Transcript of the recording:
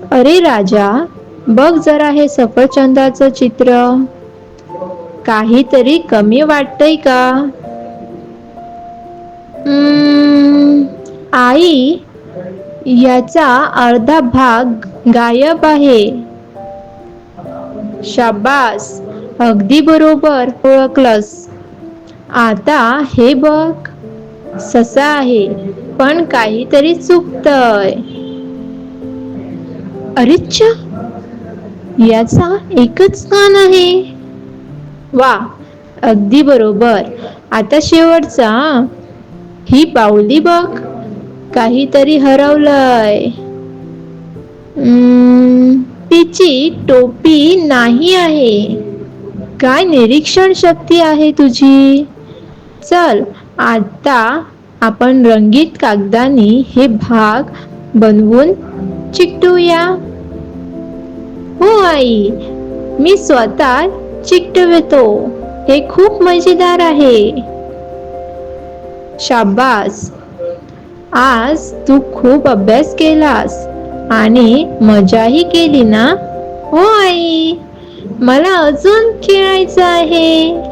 अरे राजा बघ जरा हे सफरचंदाचं चित्र. काहीतरी कमी वाटतंय का? "हम्म, आई याचा अर्धा भाग गायब आहे. शाबास अगदी बरोबर ओळखलंस. आता हे बघ. ससा आहे पण काहीतरी चुकतंय. अरेच्चा याचा एकच कान आहे. वा. अगदी बरोबर. आता शेवटचा. ही बावली बघ. काहीतरी हरवलंय. "हम्म, तिची टोपी नाही आहे. काय निरीक्षण शक्ती आहे तुझी? चल आता आपण रंगीत कागदाने हे भाग बनवून चिकटूया. आई मी स्वतः चिकटवतो. हे खूप मजेदार आहे. शाबास आज तू खूप अभ्यास केलास आणि मजाही केली ना? हो आई मला अजून खेळायचं आहे.